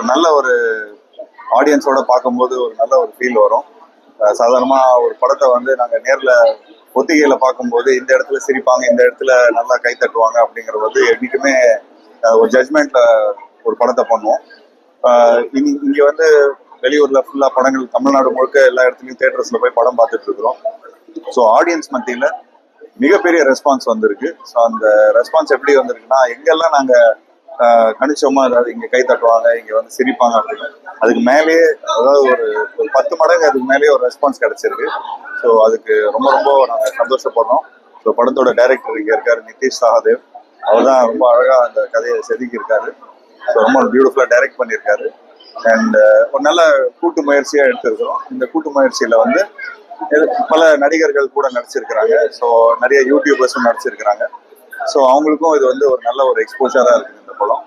ஒரு நல்ல ஒரு ஆடியன்ஸோட பார்க்கும்போது ஒரு நல்ல ஒரு ஃபீல் வரும். சாதாரணமாக ஒரு படத்தை வந்து நாங்கள் நேரில் ஒத்திகையில் பார்க்கும்போது இந்த இடத்துல சிரிப்பாங்க இந்த இடத்துல நல்லா கை தட்டுவாங்க அப்படிங்கறது வந்து என்றைக்குமே ஒரு ஜட்மெண்ட்ல ஒரு படத்தை பண்ணுவோம். இனி இங்கே வந்து வெளியூரில் ஃபுல்லாக படங்கள் தமிழ்நாடு முழுக்க எல்லா இடத்துலையும் தேட்டர்ஸில் போய் படம் பார்த்துட்டு இருக்கிறோம். ஸோ ஆடியன்ஸ் மத்தியில் மிகப்பெரிய ரெஸ்பான்ஸ் வந்திருக்கு. ஸோ அந்த ரெஸ்பான்ஸ் எப்படி வந்திருக்குன்னா எங்கெல்லாம் நாங்கள் கணிச்சோமா அதாவது இங்க கை தட்டுவாங்க இங்க வந்து சிரிப்பாங்க அப்படின்னு. அதுக்கு மேலேயே அதாவது ஒரு ஒரு பத்து மடங்கு அதுக்கு மேலேயே ஒரு ரெஸ்பான்ஸ் கிடைச்சிருக்கு. ஸோ அதுக்கு ரொம்ப ரொம்ப நாங்கள் சந்தோஷப்படுறோம். ஸோ படத்தோட டைரக்டர் இங்கே இருக்காரு நிதிஷ் சகாதேவ். அவர் தான் ரொம்ப அழகாக அந்த கதையை செதுக்கி இருக்காரு ஸோ ரொம்ப பியூட்டிஃபுல்லாக டைரக்ட் பண்ணியிருக்காரு. அண்ட் ஒரு நல்ல கூட்டு முயற்சியாக எடுத்திருக்கிறோம். இந்த கூட்டு முயற்சியில் வந்து பல நடிகர்கள் கூட நடிச்சிருக்கிறாங்க. ஸோ நிறைய யூடியூபர்ஸும் நடிச்சிருக்கிறாங்க. ஸோ அவங்களுக்கும் இது வந்து ஒரு நல்ல ஒரு எக்ஸ்போஷராக இருக்குது இந்த படம்.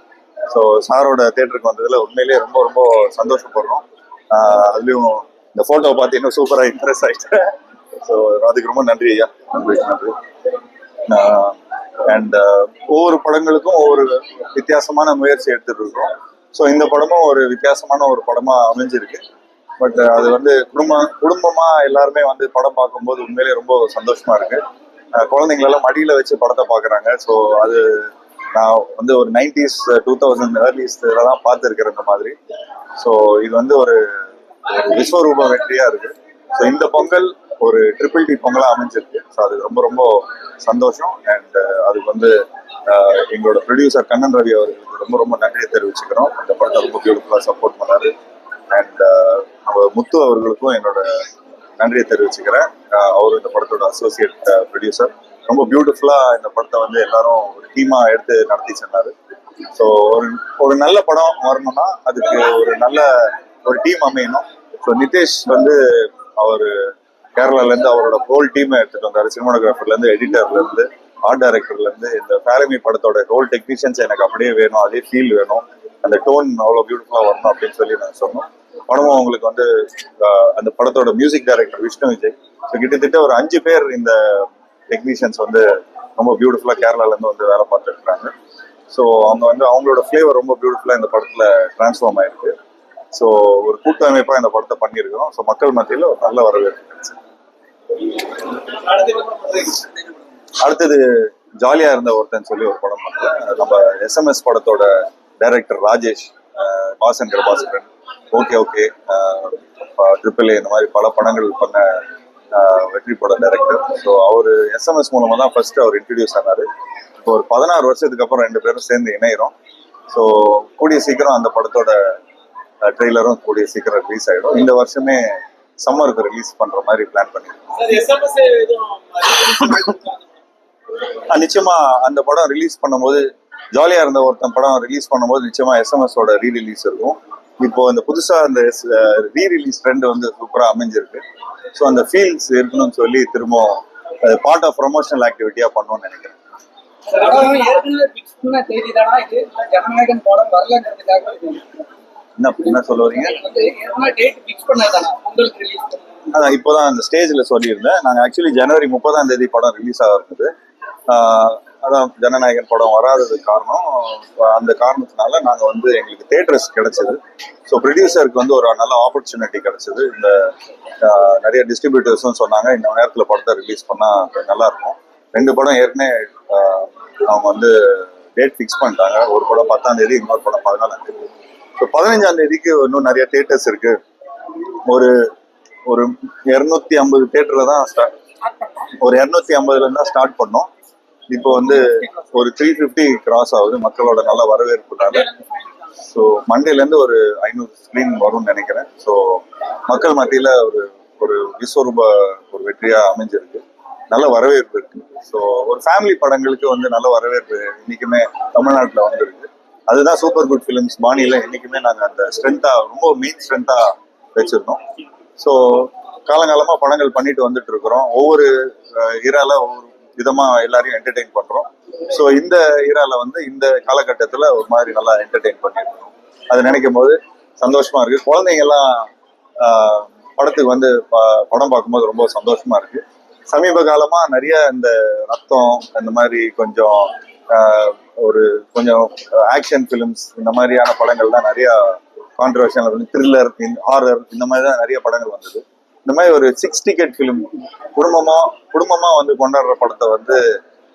ஸோ சாரோட தேட்டருக்கு வந்ததுல உண்மையிலேயே ரொம்ப ரொம்ப சந்தோஷப்படுறோம். அதுலேயும் அதுலயும் இந்த ஃபோட்டோவை பார்த்து இன்னும் சூப்பரா இம்ப்ரெஸ் ஆயிட்டேன். ஸோ அதுக்கு ரொம்ப நன்றி ஐயா. நன்றி நன்றி. அண்ட் ஒவ்வொரு படங்களுக்கும் ஒவ்வொரு வித்தியாசமான முயற்சி எடுத்துட்டு இருக்கோம். ஸோ இந்த படமும் ஒரு வித்தியாசமான ஒரு படமா அமைஞ்சிருக்கு. பட் அது வந்து குடும்பம் குடும்பமா எல்லாருமே வந்து படம் பார்க்கும்போது உண்மையிலேயே ரொம்ப சந்தோஷமா இருக்கு. குழந்தைங்களெல்லாம் மடியில வச்சு படத்தை பாக்குறாங்க ஸோ அது நான் வந்து ஒரு நைன்டிஸ் டூ தௌசண்ட் ஏர்லிஸ்ல தான் பார்த்துருக்கிறேன் இந்த மாதிரி. ஸோ இது வந்து ஒரு விஸ்வரூப வெற்றியா இருக்கு. ஸோ இந்த பொங்கல் ஒரு ட்ரிபிள் டி பொங்கலா அமைஞ்சிருக்கு. ஸோ அது ரொம்ப ரொம்ப சந்தோஷம். அண்ட் அதுக்கு வந்து எங்களோட ப்ரொடியூசர் கண்ணன் ரவி அவர்களுக்கு ரொம்ப ரொம்ப நன்றியை தெரிவிச்சுக்கிறோம். அந்த படத்தை ரொம்ப பியூட்டிஃபுல்லாக சப்போர்ட் பண்ணாரு. அண்ட் நம்ம முத்து அவர்களுக்கும் என்னோட நன்றியை தெரிவிச்சுக்கிறேன். அவர் இந்த படத்தோட அசோசியேட் ப்ரொடியூசர் ரொம்ப பியூட்டிஃபுல்லா இந்த படத்தை வந்து எல்லாரும் ஒரு டீமா எடுத்து நடத்தி சொன்னாரு. ஸோ ஒரு ஒரு நல்ல படம் வரணும்னா அதுக்கு ஒரு நல்ல ஒரு டீம் அமையணும். ஸோ நிதேஷ் வந்து அவர் கேரளால இருந்து அவரோட ஹோல் டீமை எடுத்துகிட்டு வந்தார். சினிமாடோகிராஃபர்ல எடிட்டர்லேருந்து ஆர்ட் டைரக்டர்லேருந்து இந்த ஃபேரமி படத்தோட ஹோல் டெக்னீஷியன்ஸ் எனக்கு அப்படியே வேணும் அதே ஃபீல் வேணும். அந்த டோன் அவ்வளோ பியூட்டிஃபுல்லாக வரணும் அப்படின்னு சொல்லி நாங்கள் சொன்னோம். படமும் அவங்களுக்கு வந்து அந்த படத்தோட music director Vishnu Vijay. So கிட்டத்தட்ட ஒரு அஞ்சு பேர் இந்த டெக்னீஷியன்ஸ் வந்து ரொம்ப பியூட்டிஃபுல்லா கேரளால இருந்து வந்து வேலை பார்த்துருக்குறாங்க. ஸோ அவங்க வந்து அவங்களோட ஃப்ளேவர் ரொம்ப பியூட்டிஃபுல்லாக இந்த படத்துல டிரான்ஸ்ஃபார்ம் ஆயிருக்கு. ஸோ ஒரு கூட்டமைப்பா இந்த படத்தை பண்ணியிருக்கிறோம். ஸோ மக்கள் மத்தியில ஒரு நல்ல வரவேற்பு அடுத்தது ஜாலியா இருந்த ஒருத்தன் சொல்லி ஒரு படம் பண்ணேன் நம்ம எஸ்எம்எஸ் படத்தோட டைரக்டர் ராஜேஷ் அஹ், பாசன்கிற பாஸ்கரன் ஓகே ஓகே ட்ரிபிள் இந்த மாதிரி பல படங்கள் பண்ண அஹ், வெற்றி பட டைரக்டர் ஸோ அவர் எஸ்எம்எஸ் மூலமா தான் ஃபர்ஸ்ட் அவர் இன்ட்ரடியூஸ் ஆனாரு. இப்போ ஒரு பதினாறு வருஷத்துக்கு அப்புறம் ரெண்டு பேரும் சேர்ந்து இணையிறோம். ஸோ கூடிய சீக்கிரம் அந்த படத்தோட ட்ரெய்லரும் கூடிய சீக்கிரம் ரிலீஸ் ஆயிடும். இந்த வருஷமே சம்மருக்கு ரிலீஸ் பண்ற மாதிரி பிளான் பண்ணிருக்கோம். நிச்சயமா அந்த படம் ரிலீஸ் பண்ணும்போது ஜாலியா இருந்த ஒருத்தன் படம் ரிலீஸ் பண்ணும்போது நிச்சயமா எஸ்எம்எஸ் ஓட ரீ ரிலீஸ் இருக்கும். இப்போ இந்த புதுசா அந்த ரீ ரிலீஸ் ட்ரெண்ட் வந்து சூப்பரா அமைஞ்சிருக்கு. ஸோ அந்த ஃபீல்ஸ் இருக்கணும்னு சொல்லி திரும்பவும் பார்ட் ஆஃப் ப்ரொமோஷனல் ஆக்டிவிட்டியா பண்ணணும்னு நினைக்கிறேன். என்ன என்ன சொல்ல வரீங்க? அதான் இப்போதான் அந்த ஸ்டேஜ்ல சொல்லியிருந்தேன். நாங்க ஆக்சுவலி ஜனவரி முப்பதாம் தேதி படம் ரிலீஸ் ஆக ஆஹ் அதான் ஜனநாயகன் படம் வராததுக்கு காரணம். அந்த காரணத்தினால நாங்கள் வந்து எங்களுக்கு தேட்டர்ஸ் கிடைச்சது. ஸோ ப்ரொடியூசருக்கு வந்து ஒரு நல்ல ஆப்பர்ச்சுனிட்டி கிடைச்சது. இந்த நிறைய டிஸ்ட்ரிபியூட்டர்ஸும் சொன்னாங்க இந்த நேரத்தில் படத்தை ரிலீஸ் பண்ணால் நல்லா இருக்கும். ரெண்டு படம் ஏற்கனவே அவங்க வந்து டேட் ஃபிக்ஸ் பண்ணிட்டாங்க. ஒரு படம் பத்தாம் தேதி இன்னொரு படம் பதினாலாம் தேதி. ஸோ பதினஞ்சாம் தேதிக்கு இன்னும் நிறைய தேட்டர்ஸ் இருக்கு. ஒரு ஒரு இரநூத்தி ஐம்பது தேட்டர்ல தான் ஸ்டார்ட் ஒரு இரநூத்தி ஐம்பதுல இருந்தா ஸ்டார்ட் பண்ணோம். இப்போ வந்து ஒரு த்ரீ ஃபிஃப்டி கிராஸ் ஆகுது. மக்களோட நல்ல வரவேற்புனால. ஸோ மண்டேல இருந்து ஒரு ஐநூறு ஸ்க்ரீன் வரும்னு நினைக்கிறேன். ஸோ மக்கள் மத்தியில் ஒரு ஒரு விஸ்வரூப ஒரு வெற்றியாக அமைஞ்சிருக்கு. நல்ல வரவேற்பு இருக்கு. ஸோ ஒரு ஃபேமிலி படங்களுக்கு வந்து நல்ல வரவேற்பு இன்னைக்குமே தமிழ்நாட்டில் வந்திருக்கு. அதுதான் சூப்பர் குட் ஃபிலிம்ஸ் பாணியில் இன்னைக்குமே நாங்கள் அந்த ஸ்ட்ரென்த்தாக ரொம்ப மெயின் ஸ்ட்ரென்த்தாக வச்சிருந்தோம். ஸோ காலங்காலமாக படங்கள் பண்ணிட்டு வந்துட்டு இருக்கிறோம். ஒவ்வொரு இரால ஒவ்வொரு விதமா எல்லாரையும் என்டர்டெயின் பண்றோம். ஸோ இந்த இரால வந்து இந்த காலகட்டத்தில் ஒரு மாதிரி நல்லா என்டர்டெயின் பண்ணிருக்கோம். அதை நினைக்கும் போது சந்தோஷமா இருக்கு. குழந்தைங்க எல்லாம் படத்துக்கு வந்து ப- படம் பார்க்கும்போது ரொம்ப சந்தோஷமா இருக்கு. சமீப காலமா நிறைய இந்த ரத்தம் இந்த மாதிரி கொஞ்சம் ஒரு கொஞ்சம் ஆக்ஷன் ஃபிலிம்ஸ் இந்த மாதிரியான படங்கள்லாம் நிறைய கான்ட்ரவர்ஷியல் த்ரில்லர் ஹாரர் இந்த மாதிரி தான் நிறைய படங்கள் வந்தது. இந்த மாதிரி ஒரு சிக்ஸ் டிக்கெட் ஃபிலிம் குடும்பமா குடும்பமா வந்து கொண்டாடுற படத்தை வந்து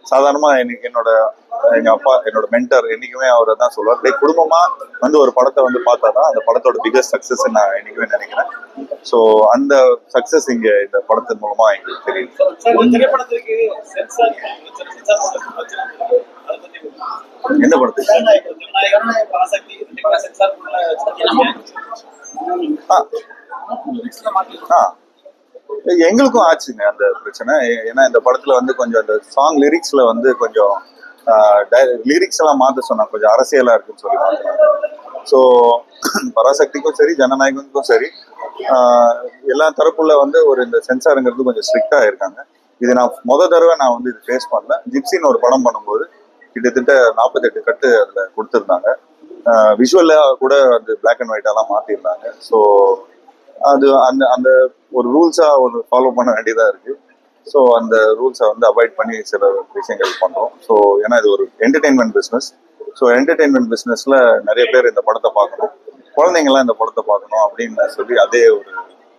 சாதாரணமா எனக்கு என்னோட எங்க அப்பா என்னோட மென்டர் என்னைக்குமே அவர் தான் சொல்லுவார். டேய் குடும்பமா வந்து ஒரு படத்தை வந்து பார்த்தாதான் அந்த படத்தோட பிகஸ்ட் சக்சஸ் நான் என்னைக்குமே நினைக்கிறேன். ஸோ அந்த சக்சஸ் இங்க இந்த படத்தின் மூலமா எங்களுக்கு தெரியுது. எந்த படத்துக்கு? ஆ எங்களுக்கும் ஆச்சுங்க அந்த பிரச்சனை. ஏன்னா இந்த படத்துல வந்து கொஞ்சம் அந்த சாங் லிரிக்ஸ்ல வந்து கொஞ்சம் லிரிக்ஸ் எல்லாம் மாத்த சொன்னாங்க. கொஞ்சம் அரசியலா இருக்குன்னு சொல்லி மாத்தினாங்க. ஸோ பராசக்திக்கும் சரி ஜனநாயகத்துக்கும் சரி எல்லா தரப்புல வந்து ஒரு இந்த சென்சாருங்கிறது கொஞ்சம் ஸ்ட்ரிக்டா இருக்காங்க. இது நான் முத தடவை நான் வந்து இது ஃபேஸ் பண்ணல. ஜிப்சின்னு ஒரு படம் பண்ணும்போது கிட்டத்தட்ட நாற்பத்தெட்டு கட்டு அதில் கொடுத்துருந்தாங்க. விஷுவலாக கூட வந்து பிளாக் அண்ட் ஒயிட்டாலாம் மாற்றிருந்தாங்க ஸோ அது அந்த அந்த ஒரு ரூல்ஸா ஒரு ஃபாலோ பண்ண வேண்டியதா இருக்கு. ஸோ அந்த ரூல்ஸை வந்து அவாய்ட் பண்ணி சில விஷயங்கள் பண்றோம். ஸோ ஏன்னா இது ஒரு என்டர்டெயின்மெண்ட் பிஸ்னஸ் ஸோ என்டர்டெயின்மெண்ட் பிஸ்னஸ்ல நிறைய பேர் இந்த படத்தை பார்க்கணும். குழந்தைங்கலாம் இந்த படத்தை பார்க்கணும் அப்படின்னு சொல்லி அதே ஒரு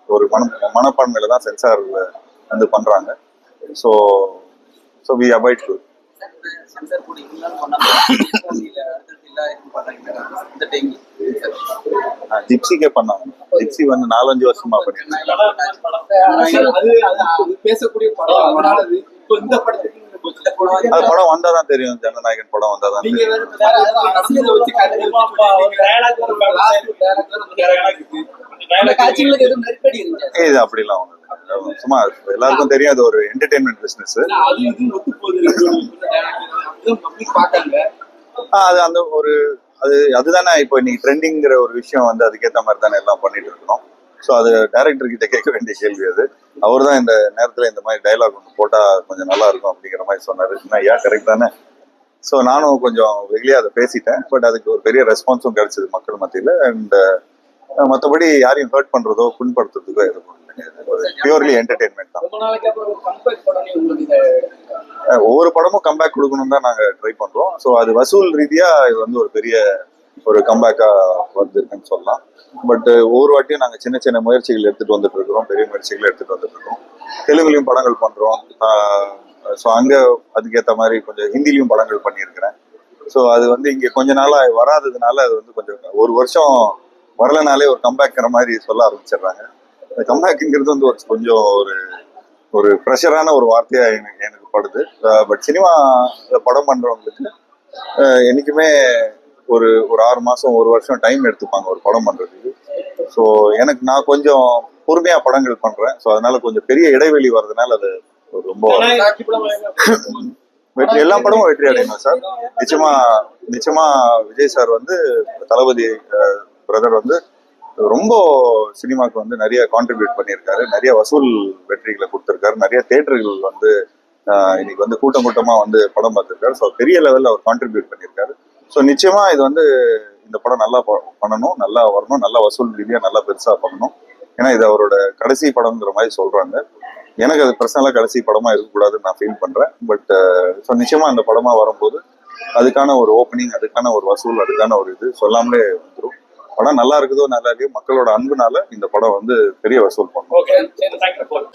ஒரு மன மனப்பான்மையில தான் சென்சார் வந்து பண்றாங்க. So so we avoid to censor board இந்த டைம் ஜிப்சிக்கே பண்ணாங்க ஜிப்சி வந்து நாலஞ்சு வருஷமா பேசக்கூடிய படம் இந்த படத்துக்கு இந்த இந்த படம் வந்து அது படம் வந்தாதான் தெரியும் ஜனநாயகன் படம் வந்தாதான் இது அப்படிலாம் ஒண்ணு. சும்மா எல்லாருக்கும் தெரியும் அது ஒரு என்டர்டெயின்மெண்ட் பிசினஸ் அது அந்த ஒரு அது அதுதானே இப்போ இன்னைக்கு ட்ரெண்டிங்கிற ஒரு விஷயம் வந்து அதுக்கேற்ற மாதிரி தானே எல்லாம் பண்ணிட்டு இருக்கோம் ஸோ அது டைரக்டர் கிட்ட கேட்க வேண்டிய கேள்வி அது. அவர் தான் இந்த நேரத்தில் இந்த மாதிரி டைலாக் ஒன்று போட்டால் கொஞ்சம் நல்லா இருக்கும் அப்படிங்கிற மாதிரி சொன்னார். நான் ஏன் கரெக்ட் தானே? ஸோ நானும் கொஞ்சம் வெளியே அதை பேசிட்டேன். பட் அதுக்கு ஒரு பெரிய ரெஸ்பான்ஸும் கிடைச்சது மக்கள் மத்தியில். அண்ட் மற்றபடி யாரையும் ஹர்ட் பண்ணுறதோ புண்படுத்துறதுக்கோ எதுவும் பியூர்லி என்டர்டெயின்மெண்ட் தான். ஒவ்வொரு படமும் கம்பேக் கொடுக்கணும் தான் நாங்க ட்ரை பண்றோம். ஸோ அது வசூல் ரீதியா இது வந்து ஒரு பெரிய ஒரு கம்பேக்கா வந்திருக்குன்னு சொல்லலாம். பட் ஒவ்வொரு வாட்டியும் நாங்க சின்ன சின்ன முயற்சிகள் எடுத்துட்டு வந்துட்டு இருக்கிறோம். பெரிய முயற்சிகள் எடுத்துட்டு வந்துட்டு இருக்கோம் தெலுங்குலயும் படங்கள் பண்றோம். ஸோ அங்க அதுக்கேற்ற மாதிரி கொஞ்சம் ஹிந்திலையும் படங்கள் பண்ணியிருக்கிறேன். ஸோ அது வந்து இங்க கொஞ்ச நாளா வராததுனால அது வந்து கொஞ்சம் ஒரு வருஷம் வரலனாலே ஒரு கம்பேக்கிற மாதிரி சொல்ல ஆரம்பிச்சிடுறாங்க. அந்த கம்பேக்குங்கிறது வந்து ஒரு கொஞ்சம் ஒரு ஒரு ப்ரெஷரான ஒரு வார்த்தையா எனக்கு எனக்கு படுது. பட் சினிமா படம் பண்றவங்களுக்கு என்னைக்குமே ஒரு ஒரு ஆறு மாசம் ஒரு வருஷம் டைம் எடுத்துப்பாங்க ஒரு படம் பண்றதுக்கு. ஸோ எனக்கு நான் கொஞ்சம் பொறுமையா படங்கள் பண்றேன். ஸோ அதனால கொஞ்சம் பெரிய இடைவெளி வர்றதுனால அது ரொம்ப வெற்றி எல்லா படமும் வெற்றி அடையணும் சார் நிச்சயமா நிச்சயமா விஜய் சார் வந்து தளபதி பிரதர் வந்து ரொம்ப சினிமாக்கு வந்து நிறைய கான்ட்ரிபியூட் பண்ணியிருக்காரு. நிறைய வசூல் வெற்றிகளை கொடுத்துருக்காரு. நிறைய தேட்டர்கள் வந்து இன்னைக்கு வந்து கூட்டம் கூட்டமா வந்து படம் பார்த்துருக்காரு. ஸோ பெரிய லெவலில் அவர் கான்ட்ரிபியூட் பண்ணியிருக்காரு. ஸோ நிச்சயமா இது வந்து இந்த படம் நல்லா ப- பண்ணணும் நல்லா வரணும் நல்லா வசூல் ரீதியாக நல்லா பெருசா பண்ணணும். ஏன்னா இது அவரோட கடைசி படம்ங்கிற மாதிரி சொல்றாங்க. எனக்கு அது பர்சனலா கடைசி படமா இருக்கக்கூடாதுன்னு நான் ஃபீல் பண்றேன். பட் ஸோ நிச்சயமா அந்த படமா வரும்போது அதுக்கான ஒரு ஓப்பனிங் அதுக்கான ஒரு வசூல் அதுக்கான ஒரு இது சொல்லாமலே வந்துடும் படம் நல்லா இருக்குதோ நல்லா இல்லையோ மக்களோட அன்புனால இந்த படம் வந்து பெரிய வசூல் பண்ணும்.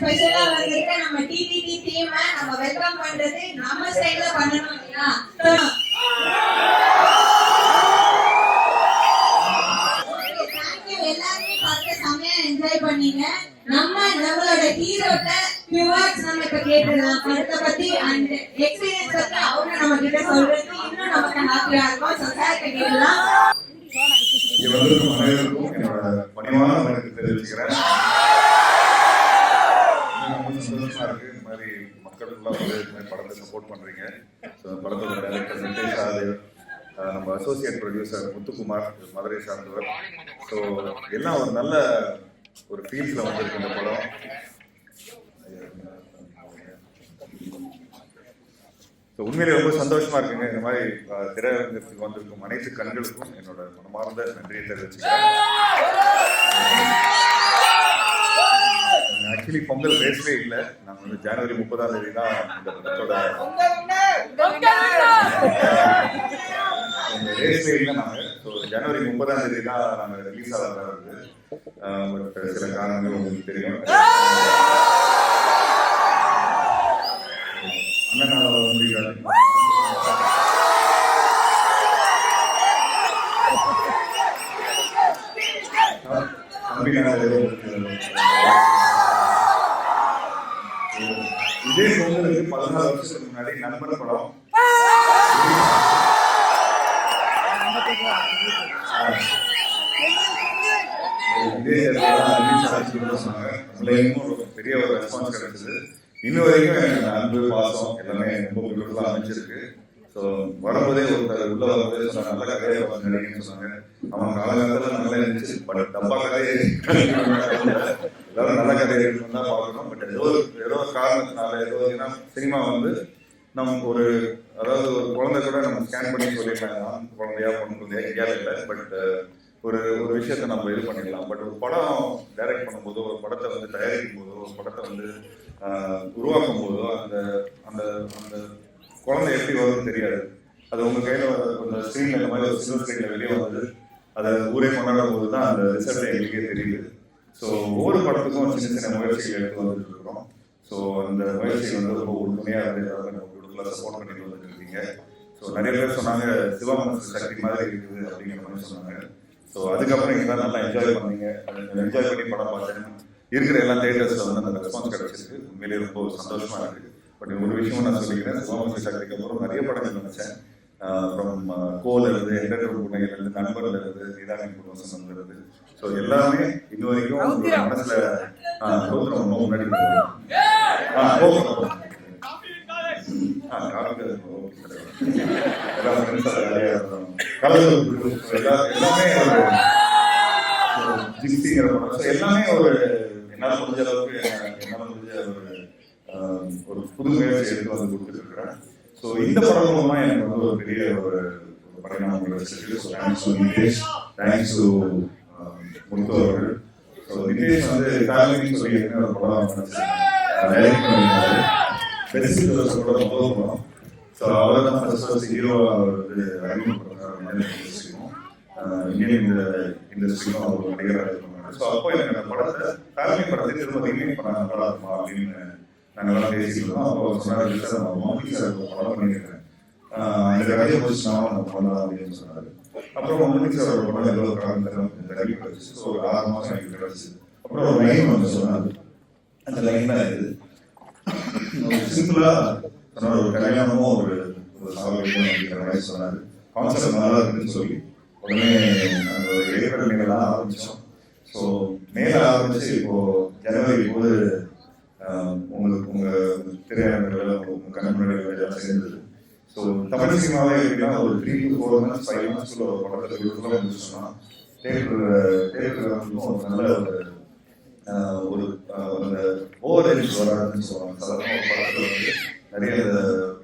ஸ்பெஷலா வந்திருக்க நம்ம டிபிடி டீம் நம்ம வெல்கம் பண்றது நம்ம ஸ்டைல்ல பண்ணணும் இல்லையா? என்ஜாய் பண்ணீங்க. நம்ம நம்மளோட ஹீரோட்ட few words நம்ம இப்ப கேட்டுடலாம். படத்தை பத்தி அண்ட் எக்ஸ்பீரியன்ஸ் பத்தி அவங்க நம்ம கிட்ட சொல்றது இன்னும் நமக்கு ஹாப்பியா இருக்கும். சொசைட்டி கேட்கலாம் இங்க வந்திருக்கும் அனைவருக்கும் என்னோட பணிவான வணக்கத்தை தெரிவிக்கிறேன் எனக்கு ரொம்ப சந்தோஷமா இருக்கு இந்த மாதிரி மக்களுக்குள்ள வந்து இந்த மாதிரி படத்தை சப்போர்ட் பண்றீங்க ஸோ படத்தோட டைரக்டர் நம்ம அசோசியேட் ப்ரொடியூசர் முத்துக்குமார் மதுரை சார்ந்தவர். ஸோ எல்லாம் ஒரு நல்ல ஒரு ஃபீல்ஸில் வந்திருக்கு இந்த படம். ஸோ உண்மையிலே ரொம்ப சந்தோஷமா இருக்குங்க. இந்த மாதிரி திரையரங்கத்துக்கு வந்திருக்கும் அனைத்து கண்களுக்கும் என்னோட மனமார்ந்த நன்றியை தெரிவிச்சுக்கிறேன். ஆக்சுவலி பொங்கல் ரேஸ்லே இல்லை. நாங்கள் வந்து ஜனவரி முப்பதாம் தேதி தான் இந்த படத்தோட இந்த ரேஸ்லே இல்லை நாங்கள் ஸோ ஜனவரி முப்பதாம் தேதி தான் நாங்கள் ரிலீஸ் ஆக வருது பட் சில காரணங்கள் உங்களுக்கு தெரியும் அண்ணனால முடியாது தம்பினால இதே பொங்கலுக்கு பதினாலு வருஷத்துக்கு முன்னாடி நண்பர் படம் இதே இடத்துல release ஆச்சுன்னு சொன்னாங்க. அதுல இன்னும் ஒரு பெரிய ஒரு ரெஸ்பான்ஸ் கிடைச்சது இன்ன வரைக்கும் எனக்கு அன்பு பாசம் எல்லாமே ரொம்ப பியூட்டிஃபுல்லா அமைஞ்சிருக்கு. ஸோ வரும்போதே ஒருத்தர் உள்ள வரும்போதே சொன்னாங்க நல்ல கதையை வந்து நடிகன்னு சொன்னாங்க. அவன் காலகட்டத்தில் நல்லா இருந்துச்சு. பட் டப்பா கதையை எல்லாரும் நல்ல கதையை இருக்குன்னு தான் பார்க்கணும். பட் ஏதோ ஒரு ஏதோ ஒரு காரணத்தினால ஏதோ ஏன்னா சினிமா வந்து நமக்கு ஒரு அதாவது ஒரு குழந்தை கூட நம்ம ஸ்கேன் பண்ணி சொல்லிடலாம். குழந்தையா பொண்ணு குழந்தையா எங்கேயாவது இல்லை. பட் ஒரு ஒரு விஷயத்த நம்ம இது பண்ணிக்கலாம். பட் ஒரு படம் டைரக்ட் பண்ணும்போதோ ஒரு படத்தை வந்து தயாரிக்கும் போதோ ஒரு படத்தை வந்து உருவாக்கும் போதோ அந்த அந்த அந்த குழந்தை எப்படி வரும்னு தெரியாது. அது உங்க கையில வர- அந்த ஸ்க்ரீன்ல இந்த மாதிரி ஒரு சில்வர் ஸ்க்ரீன்ல வெளியே வந்து அதை ஊரே கொண்டாடும் போது தான் அந்த ரிசல்ட் எங்களுக்கே தெரியுது. ஸோ ஒவ்வொரு படத்துக்கும் சின்ன சின்ன முயற்சிகள் எடுத்து வந்துட்டு இருக்கிறோம் ஸோ அந்த முயற்சி வந்து ரொம்ப உறுதுணையாக இருந்து அதை சப்போர்ட் பண்ணிட்டு வந்துட்டு இருக்கீங்க. ஸோ நிறைய பேர் சொன்னாங்க சிவமனசு சக்தி மாதிரி இருக்குது அப்படிங்கிற மாதிரி சொன்னாங்க. ஸோ அதுக்கப்புறம் இங்கே தான் நல்லா என்ஜாய் பண்ணீங்க. என்ஜாய் பண்ணி படம் பார்த்தேன் இருக்கிற எல்லா தேட்டர்ஸில் வந்து அந்த ரெஸ்பான்ஸ் கிடைச்சிருக்கு. உண்மையிலேயே ரொம்ப சந்தோஷமாக இருக்குது பட் ஒரு விஷயம் நான் சொல்லிக்கிறேன். சிவமனசு சக்திக்கு அப்புறம் நிறைய படங்கள் நினச்சேன் அப்புறம் கோல எண்டர் என்டர்டர் நண்பர்லேருந்து நீதானி நண்பர்ல குடும்பம் இருந்து ஸோ எல்லாமே இது வரைக்கும் மனசில் ஆ, கௌதம் ரொம்ப முன்னாடி போகும். ஆ, போகும், போகும். ஆ, காலையில ஓகே. எல்லாம் friends ஆ ஜாலியா இருந்தோம். எல்லா- எல்லாமே ஒரு ஜிப்சிங்கிற எல்லாமே ஒரு என்னால் முடிஞ்ச அளவுக்கு என்ன- முடிஞ்ச ஒரு ஒரு புது முயற்சி எடுத்து வந்து கொடுத்துருக்கிறேன் ஸோ இந்த படம் மூலமா எனக்கு வந்து ஒரு பெரிய ஒரு ஒரு பரிணாமம் so thanks to Nitesh thanks to Muthu அவர்கள் ஸோ நிதேஷ் வந்து ஃபேமிலின்னு சொல்லி என்ன ஒரு படம் பெருசு பண்ணியிருந்தாரு பெஸ்ட் படம் ஸோ அவர் தான் ஃபர்ஸ்ட் ஃபர்ஸ்ட் ஹீரோவாக அவர் வந்து அறிமுகப்படுறாரு இண்டஸ்ட்ரிக்கும் இந்தியன் இந்த இண்டஸ்ட்ரிக்கும் அவர் நடிகராக இருக்காங்க ஸோ அப்போ எனக்கு அந்த படத்தை ஃபேமிலி படத்தை திரும்ப ரீமேக் பண்ண நல்லா இருக்குமா அப்படின்னு நாங்கள் எல்லாம் பேசிக்கிறோம் அப்போ சொன்னார் இல்லை சார் நான் மாமி சார் படம் பண்ணியிருக்கேன் ஆஹ் அந்த கதையை முடிச்சு நான் நம்ம பண்ணலாம் அப்படின்னு சொன்னார். அப்புறம் மாமி சார் ஒரு படம் ஏதோ ஒரு காரணத்தில் கல்வி கிடச்சிச்சு ஸோ ஒரு ஆறு மாதம் எனக்கு கிடச்சிச்சு அப்புறம் ஒரு லைன் வந்து சொன்னார். அந்த லைன் தான் இது. சிம்பிளாக சொன்னார் ஒரு கல்யாணமும் ஒரு ஒரு சாவடியும் அப்படிங்கிற மாதிரி சொன்னாரு. கான்செப்ட் நல்லா இருக்குன்னு சொல்லி. உடனே நாங்க ஒரு ஏப்ரல் மேல தான் ஆரம்பிச்சோம். ஸோ மேலே ஆரம்பிச்சு இப்போ ஜனவரி போது உங்களுக்கு உங்கள் திரையரங்குகள் உங்கள் கண் முன்னாடி எல்லாம் சேர்ந்தது. ஸோ தமிழ் சினிமாவே எப்படின்னா ஒரு three to four months five மந்த்ஸ்க்குள்ள ஒரு படத்தை வீட்டுக்குள்ள முடிச்சோம்னா தேட்டர் தேட்டர் ஒரு நல்ல ஒரு ஒரு அந்த ஓவர் எலிஜ் வராதுன்னு சொல்லுவாங்க. சாதாரண ஒரு படத்தில் வந்து நிறைய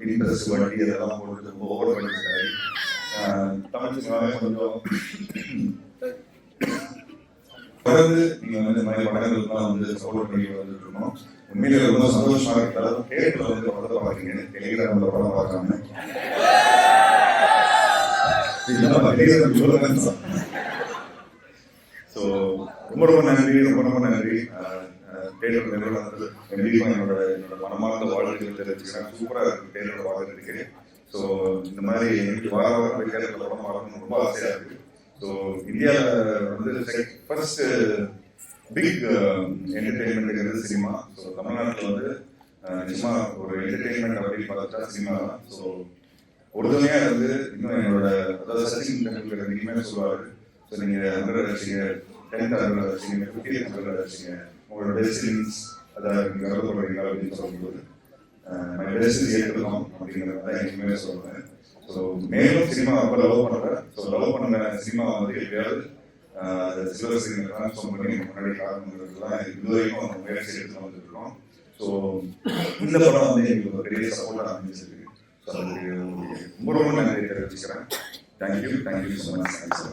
இன்ட்ரெஸ்ட் வட்டி இதெல்லாம் போட்டு ரொம்ப ஓவர் பண்ணிருக்காரு தமிழ் சினிமாவே கொஞ்சம் தொடர்ந்து நீங்க வந்து இந்த மாதிரி படங்கள்லாம் வந்து சப்போர்ட் பண்ணி வந்துட்டு இருக்கோம். ரொம்ப சந்தோஷமா இருக்கு தேட்டர்ல வந்து படத்தை பாக்குறீங்க டெலிகிராம்ல படம் பார்க்காம. இதெல்லாம் சொல்லுங்க ஸோ ரொம்ப ரொம்ப நன்றி. ரொம்ப ரொம்ப நன்றி. டெய்லர் நிறுவனத்தில் கண்டிப்பாக என்னோட என்னோட மனமார்ந்த வாழ்க்கைகள் தெரிவிச்சுக்கிறேன். சூப்பராக இருக்கு தேட்டர் பார்க்கறதுக்கு ஸோ இந்த மாதிரி எனக்கு வார வாரம் போய் தேட்டரில் படம் பார்க்கணும் ரொம்ப ஆசையாக இருக்கு. ஸோ இந்தியாவில் வந்து ஃபர்ஸ்ட் பிக் என்டர்டெயின்மெண்ட்ங்கிறது சினிமா ஸோ தமிழ்நாட்டில் வந்து uh, அஹ், நிச்சயமா ஒரு என்டர்டெயின்மெண்ட் அப்படின்னு பார்த்தா சினிமா தான். ஸோ உறுதுணையா இருந்து இன்னும் என்னோட அதாவது சச்சின் டெண்டுல்கர் இனிமேல் சொல்லுவார் ஸோ நீங்கள் ஹண்ட்ரட் வச்சிங்க டென்த் ஹண்ட்ரட் வச்சிங்க ஃபிஃப்டி ஹண்ட்ரட் வச்சிங்க உங்களோட டெஸ்டின்ஸ் அதை நீங்கள் கலந்து போடுறீங்க அப்படின்னு சொல்லும்போது மை பெஸ்ட் ஏற்றுக்கணும் அப்படிங்கிறத தான் எனக்குமே சொல்றேன் ஸோ மேலும் சினிமா அப்போ லவ் பண்ணுறேன் ஸோ லவ் பண்ண சினிமா வந்து எப்படியாவது சில்வர் ஸ்கிரீன் ட்ரான்ஸ்ஃபார்ம் பண்ணி முன்னாடி காரணங்கிறதுலாம் இதுவரைக்கும் நம்ம முயற்சி எடுத்து வந்துருக்கோம் ஸோ இந்த படம் வந்து எங்களுக்கு ஒரு பெரிய சப்போர்ட்டாக அமைஞ்சிருக்கு ஸோ அதுக்கு ரொம்ப ரொம்ப நன்றி தெரிவிச்சுக்கிறேன் thank you thank you so much thanks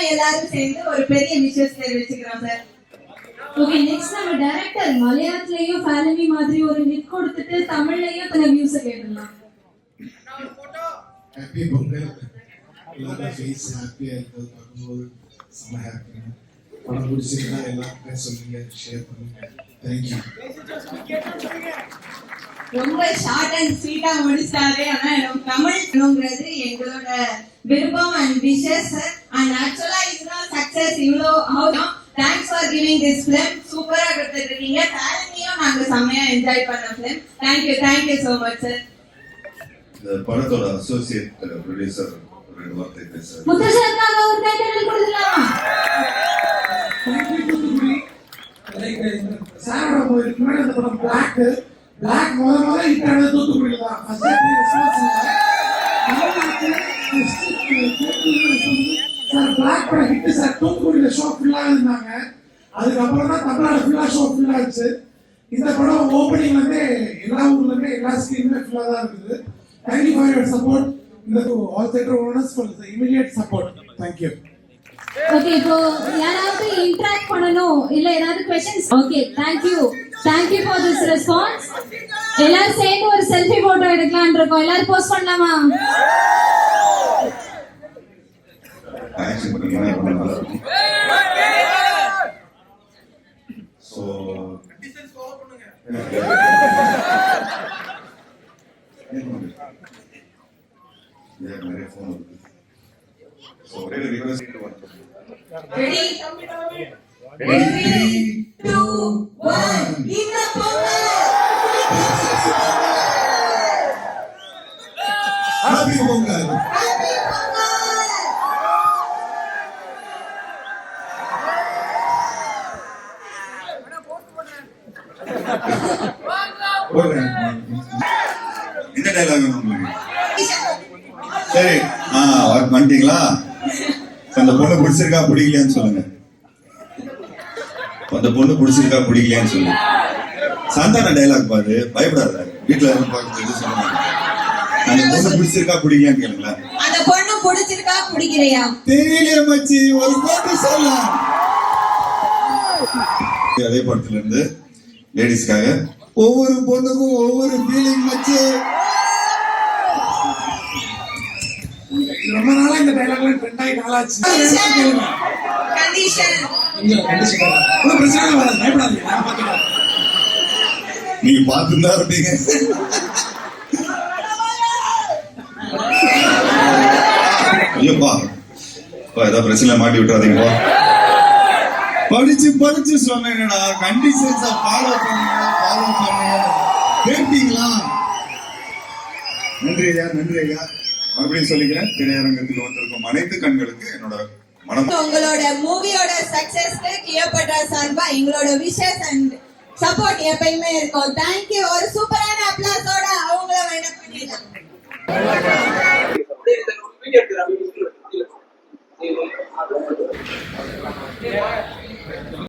நம்ம எல்லாரும் சேர்ந்து ஒரு பெரிய விஷயம் தெரிவிச்சுக்கிறோம் சார் ஓகே நெக்ஸ்ட் நம்ம டைரக்டர் மலையாளத்திலயும் ஃபேலமி மாதிரி ஒரு ஹிட் கொடுத்துட்டு தமிழ்லயும் தன வியூஸ் கேட்டுடலாம் ஹாப்பி பொங்கல் எல்லாரும் ஃபேஸ் ஹாப்பியாக இருக்கிறது பார்க்கும்போது செம்ம ஹாப்பி படம் பிடிச்சிருந்தா எல்லாருமே சொல்லுங்க ஷேர் பண்ணுங்க தேங்க்யூ ரொம்ப ஷார்ட் அண்ட் ஸ்வீட்டா முடிச்சிட்டாரு ஆனா எனக்கு தமிழ் வேணுங்கிறது எங்களோட விருப்பம் அண்ட் விஷஸ் அண்ட் ஆக்சுவலா இதுதான் சக்சஸ் இவ்வளோ thanks for giving this film சூப்பரா கொடுத்துட்டு இருக்கீங்க டேலண்டையும் நாங்க செம்மையா என்ஜாய் பண்ண film thank you thank you so much sir இந்த படத்தோட அசோசியேட் ப்ரொடியூசர் ரெண்டு வார்த்தை பேசுறாரு முத்தசர்க்காக ஒரு டைட்டில் கொடுத்துடலாமா? சாரோட இதுக்கு முன்னாடி அந்த படம் பிளாக் பிளாக் முத முத ஹிட் தூத்துக்குடி தான் சார் பிளாக் படம் ஹிட் சார் தூத்துக்குடியில ஷோ ஃபுல்லாக இருந்தாங்க. அதுக்கப்புறம் தான் தமிழ்நாடு ஃபுல்லாக ஷோ ஃபுல்லாக இருந்துச்சு இந்த படம் ஓப்பனிங் வந்து எல்லா ஊர்லயுமே எல்லா ஸ்கிரீனுமே ஃபுல்லாக தான் இருக்குது. Thank you for your support இந்த all theatre owners for immediate support thank you okay இப்போ யாராவது இன்டராக்ட் பண்ணணும் இல்ல ஏதாவது questions okay thank you thank you for this response எல்லாரும் சேர்ந்து ஒரு செல்ஃபி போட்டோ எடுக்கலாம்னு இருக்கோம். எல்லாரும் போஸ்ட் பண்ணலாமா? பண்ணீங்கன்னா ரொம்ப நல்லா பிடிச்சிருக்கா பிடிக்கலையான்னு சொல்லுங்க. அந்த பொண்ணு பிடிச்சிருக்கா பிடிக்கலையான்னு சொல்லுங்க. சந்தான டைலாக் பாரு பயப்படாத. வீட்டுல இருந்து பார்த்து சொல்லுங்க அந்த பொண்ணு பிடிச்சிருக்கா பிடிக்கலையான்னு கேளுங்களேன். அந்த பொண்ணு பிடிச்சிருக்கா பிடிக்கலையா? தெரியலையே மச்சி ஒரு பாட்டு சொல்லலாம். அதே படத்துல இருந்து லேடிஸ்க்காக ஒவ்வொரு பொண்ணுக்கும் ஒவ்வொரு ஃபீலிங் மச்சி இது ரொம்ப நாளா இந்த டைலாக்லாம் ட்ரெண்ட் ஆகி நாளாச்சு. கண்டிஷன் ஒன்றும் பிரச்சனை இல்லை வராது பயப்படாதீங்க. நான் பார்த்துக்கிறேன். நீங்க பார்த்துதான் இருப்பீங்க. ஐயோப்பா அப்பா, ஏதோ பிரச்சனை மாட்டி விட்டுறாதீங்கப்பா படிச்சு படிச்சு சொன்னேங்கடா கண்டிஷன்ஸ ஃபாலோ பண்ணுங்க ஃபாலோ பண்ணுங்க. கேட்டீங்களா? நன்றி ஐயா நன்றி ஐயா. மறுபடியும் சொல்லிக்கிறேன் திரையரங்கத்துக்கு வந்திருக்கும் அனைத்து கண்களுக்கு என்னோட மனம் உங்களோட மூவியோட சக்சஸ்க்கு கிளியோபட்ரா சார்பா எங்களோட விஷஸ் அண்ட் சப்போர்ட் எப்பயுமே இருக்கும். தேங்க்யூ ஒரு சூப்பரான அப்ளாஸோட அவங்கள வேணும். பண்ணிடலாம் வீடியோ எடுக்கிறாங்க